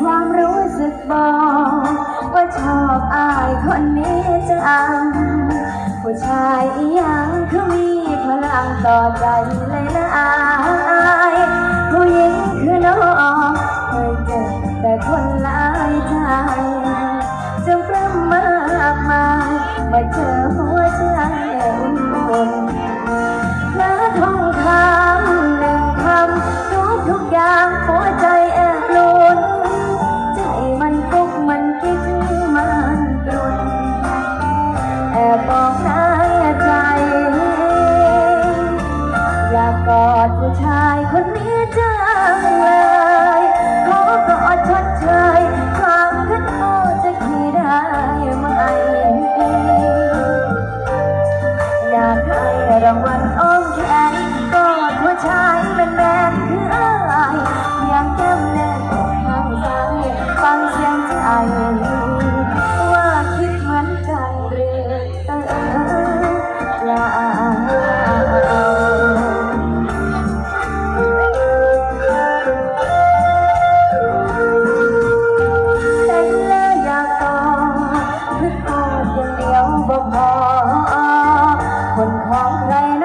ความรู้สึกบอกว่าชอบอายคนนี้จังผู้ชายอีหยังคือมีพลังต่อใจเลยนะอายผู้หญิงคือน้องเคยเจอแต่คนหลายใจจงปลื้มมากมายมาเจอหัว mình thoáng ngay.